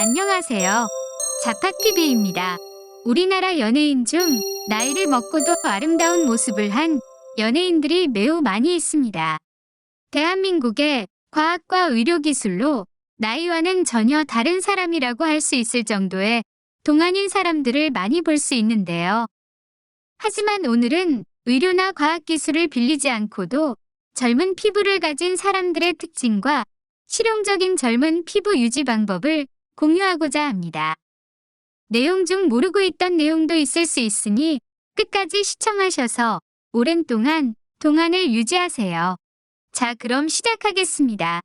안녕하세요. 자파TV입니다. 우리나라 연예인 중 나이를 먹고도 아름다운 모습을 한 연예인들이 매우 많이 있습니다. 대한민국의 과학과 의료기술로 나이와는 전혀 다른 사람이라고 할 수 있을 정도의 동안인 사람들을 많이 볼 수 있는데요. 하지만 오늘은 의료나 과학기술을 빌리지 않고도 젊은 피부를 가진 사람들의 특징과 실용적인 젊은 피부 유지 방법을 공유하고자 합니다. 내용 중 모르고 있던 내용도 있을 수 있으니 끝까지 시청하셔서 오랜 동안 동안을 유지하세요. 자, 그럼 시작하겠습니다.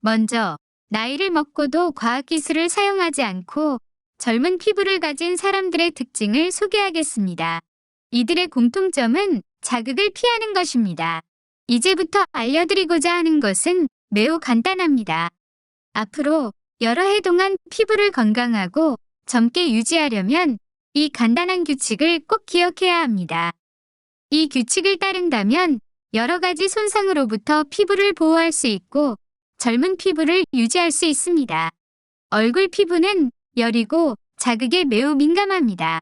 먼저, 나이를 먹고도 과학기술을 사용하지 않고 젊은 피부를 가진 사람들의 특징을 소개하겠습니다. 이들의 공통점은 자극을 피하는 것입니다. 이제부터 알려드리고자 하는 것은 매우 간단합니다. 앞으로 여러 해 동안 피부를 건강하고 젊게 유지하려면 이 간단한 규칙을 꼭 기억해야 합니다. 이 규칙을 따른다면 여러 가지 손상으로부터 피부를 보호할 수 있고 젊은 피부를 유지할 수 있습니다. 얼굴 피부는 열이고 자극에 매우 민감합니다.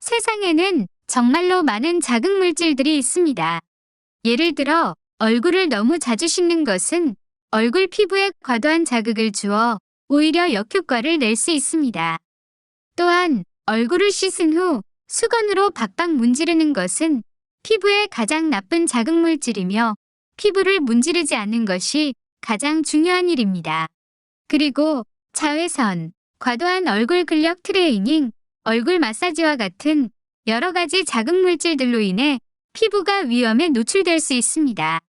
세상에는 정말로 많은 자극 물질들이 있습니다. 예를 들어 얼굴을 너무 자주 씻는 것은 얼굴 피부에 과도한 자극을 주어 오히려 역효과를 낼 수 있습니다. 또한 얼굴을 씻은 후 수건으로 박박 문지르는 것은 피부에 가장 나쁜 자극 물질이며 피부를 문지르지 않는 것이 가장 중요한 일입니다. 그리고 자외선, 과도한 얼굴 근력 트레이닝, 얼굴 마사지와 같은 여러 가지 자극 물질들로 인해 피부가 위험에 노출될 수 있습니다.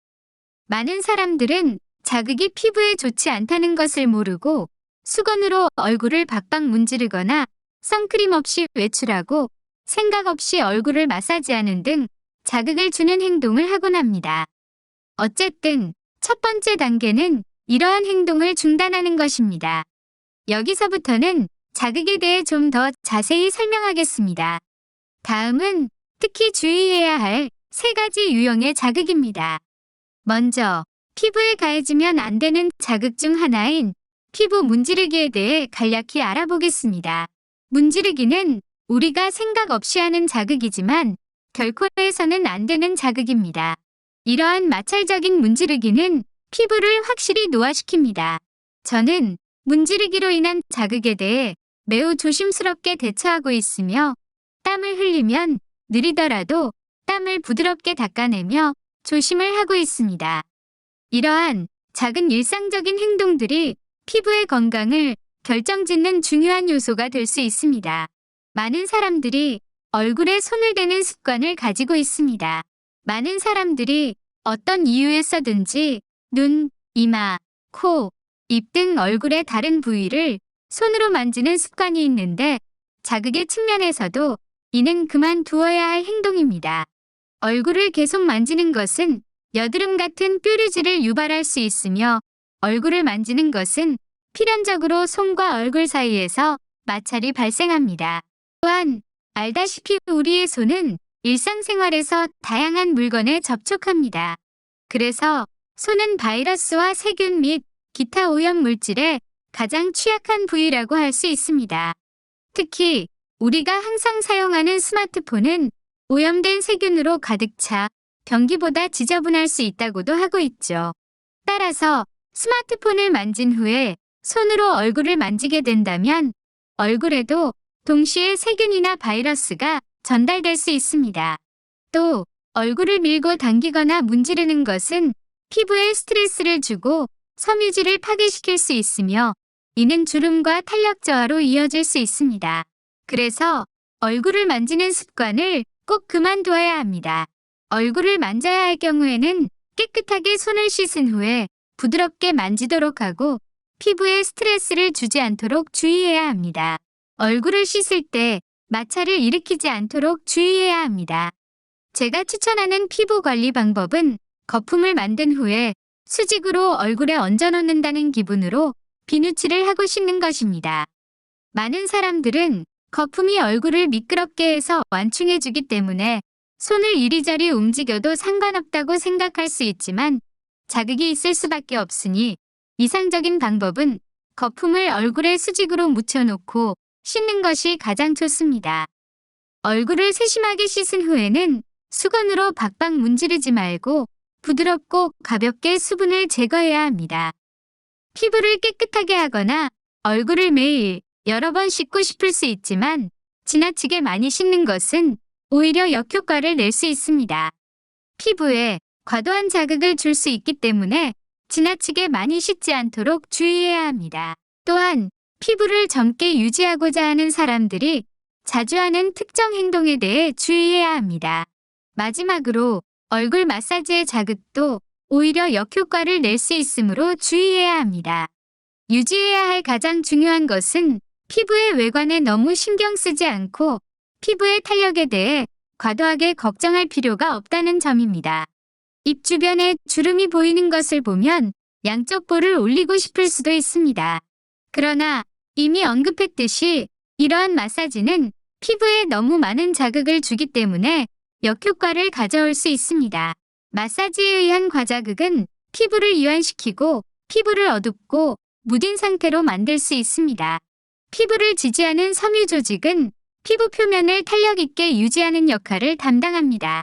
많은 사람들은 자극이 피부에 좋지 않다는 것을 모르고 수건으로 얼굴을 박박 문지르거나 선크림 없이 외출하고 생각 없이 얼굴을 마사지하는 등 자극을 주는 행동을 하곤 합니다. 어쨌든 첫 번째 단계는 이러한 행동을 중단하는 것입니다. 여기서부터는 자극에 대해 좀 더 자세히 설명하겠습니다. 다음은 특히 주의해야 할 세 가지 유형의 자극입니다. 먼저 피부에 가해지면 안 되는 자극 중 하나인 피부 문지르기에 대해 간략히 알아보겠습니다. 문지르기는 우리가 생각 없이 하는 자극이지만 결코 해서는 안 되는 자극입니다. 이러한 마찰적인 문지르기는 피부를 확실히 노화시킵니다. 저는 문지르기로 인한 자극에 대해 매우 조심스럽게 대처하고 있으며 땀을 흘리면 느리더라도 땀을 부드럽게 닦아내며 조심을 하고 있습니다. 이러한 작은 일상적인 행동들이 피부의 건강을 결정짓는 중요한 요소가 될 수 있습니다. 많은 사람들이 얼굴에 손을 대는 습관을 가지고 있습니다. 많은 사람들이 어떤 이유에서든지 눈, 이마, 코, 입 등 얼굴의 다른 부위를 손으로 만지는 습관이 있는데 자극의 측면에서도 이는 그만두어야 할 행동입니다. 얼굴을 계속 만지는 것은 여드름 같은 뾰루지를 유발할 수 있으며 얼굴을 만지는 것은 필연적으로 손과 얼굴 사이에서 마찰이 발생합니다. 또한 알다시피 우리의 손은 일상생활에서 다양한 물건에 접촉합니다. 그래서 손은 바이러스와 세균 및 기타 오염 물질에 가장 취약한 부위라고 할 수 있습니다. 특히 우리가 항상 사용하는 스마트폰은 오염된 세균으로 가득 차 변기보다 지저분할 수 있다고도 하고 있죠. 따라서 스마트폰을 만진 후에 손으로 얼굴을 만지게 된다면 얼굴에도 동시에 세균이나 바이러스가 전달될 수 있습니다. 또 얼굴을 밀고 당기거나 문지르는 것은 피부에 스트레스를 주고 섬유질을 파괴시킬 수 있으며 이는 주름과 탄력 저하로 이어질 수 있습니다. 그래서 얼굴을 만지는 습관을 꼭 그만두어야 합니다. 얼굴을 만져야 할 경우에는 깨끗하게 손을 씻은 후에 부드럽게 만지도록 하고 피부에 스트레스를 주지 않도록 주의해야 합니다. 얼굴을 씻을 때 마찰을 일으키지 않도록 주의해야 합니다. 제가 추천하는 피부 관리 방법은 거품을 만든 후에 수직으로 얼굴에 얹어 놓는다는 기분으로 비누칠을 하고 씻는 것입니다. 많은 사람들은 거품이 얼굴을 미끄럽게 해서 완충해주기 때문에 손을 이리저리 움직여도 상관없다고 생각할 수 있지만 자극이 있을 수밖에 없으니 이상적인 방법은 거품을 얼굴에 수직으로 묻혀놓고 씻는 것이 가장 좋습니다. 얼굴을 세심하게 씻은 후에는 수건으로 박박 문지르지 말고 부드럽고 가볍게 수분을 제거해야 합니다. 피부를 깨끗하게 하거나 얼굴을 매일 여러 번 씻고 싶을 수 있지만 지나치게 많이 씻는 것은 오히려 역효과를 낼 수 있습니다. 피부에 과도한 자극을 줄 수 있기 때문에 지나치게 많이 씻지 않도록 주의해야 합니다. 또한 피부를 젊게 유지하고자 하는 사람들이 자주 하는 특정 행동에 대해 주의해야 합니다. 마지막으로 얼굴 마사지의 자극도 오히려 역효과를 낼 수 있으므로 주의해야 합니다. 유지해야 할 가장 중요한 것은 피부의 외관에 너무 신경 쓰지 않고 피부의 탄력에 대해 과도하게 걱정할 필요가 없다는 점입니다. 입 주변에 주름이 보이는 것을 보면 양쪽 볼을 올리고 싶을 수도 있습니다. 그러나 이미 언급했듯이 이러한 마사지는 피부에 너무 많은 자극을 주기 때문에 역효과를 가져올 수 있습니다. 마사지에 의한 과자극은 피부를 이완시키고 피부를 어둡고 무딘 상태로 만들 수 있습니다. 피부를 지지하는 섬유 조직은 피부 표면을 탄력 있게 유지하는 역할을 담당합니다.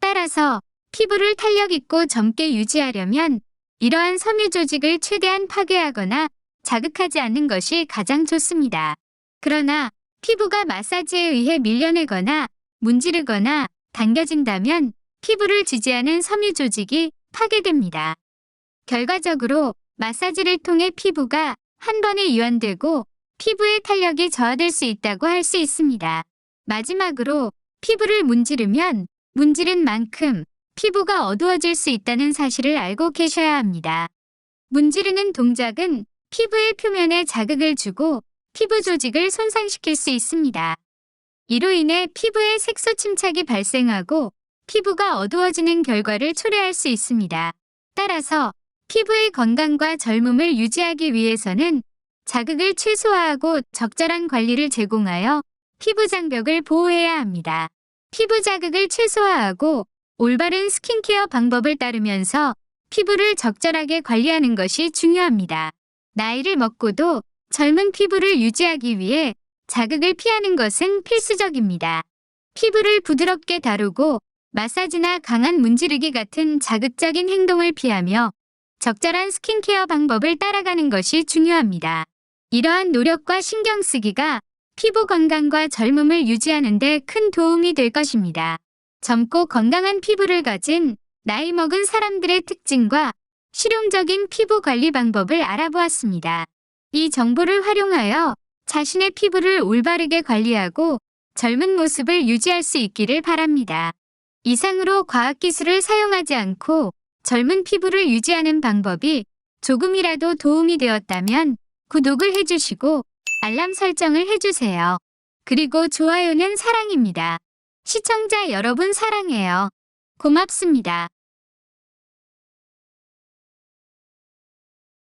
따라서 피부를 탄력 있고 젊게 유지하려면 이러한 섬유 조직을 최대한 파괴하거나 자극하지 않는 것이 가장 좋습니다. 그러나 피부가 마사지에 의해 밀려내거나 문지르거나 당겨진다면 피부를 지지하는 섬유 조직이 파괴됩니다. 결과적으로 마사지를 통해 피부가 한 번에 이완되고 피부의 탄력이 저하될 수 있다고 할 수 있습니다. 마지막으로 피부를 문지르면 문지른 만큼 피부가 어두워질 수 있다는 사실을 알고 계셔야 합니다. 문지르는 동작은 피부의 표면에 자극을 주고 피부 조직을 손상시킬 수 있습니다. 이로 인해 피부에 색소 침착이 발생하고 피부가 어두워지는 결과를 초래할 수 있습니다. 따라서 피부의 건강과 젊음을 유지하기 위해서는 자극을 최소화하고 적절한 관리를 제공하여 피부 장벽을 보호해야 합니다. 피부 자극을 최소화하고 올바른 스킨케어 방법을 따르면서 피부를 적절하게 관리하는 것이 중요합니다. 나이를 먹고도 젊은 피부를 유지하기 위해 자극을 피하는 것은 필수적입니다. 피부를 부드럽게 다루고 마사지나 강한 문지르기 같은 자극적인 행동을 피하며 적절한 스킨케어 방법을 따라가는 것이 중요합니다. 이러한 노력과 신경 쓰기가 피부 건강과 젊음을 유지하는 데 큰 도움이 될 것입니다. 젊고 건강한 피부를 가진 나이 먹은 사람들의 특징과 실용적인 피부 관리 방법을 알아보았습니다. 이 정보를 활용하여 자신의 피부를 올바르게 관리하고 젊은 모습을 유지할 수 있기를 바랍니다. 이상으로 과학기술을 사용하지 않고 젊은 피부를 유지하는 방법이 조금이라도 도움이 되었다면 구독을 해주시고 알람 설정을 해주세요. 그리고 좋아요는 사랑입니다. 시청자 여러분 사랑해요. 고맙습니다.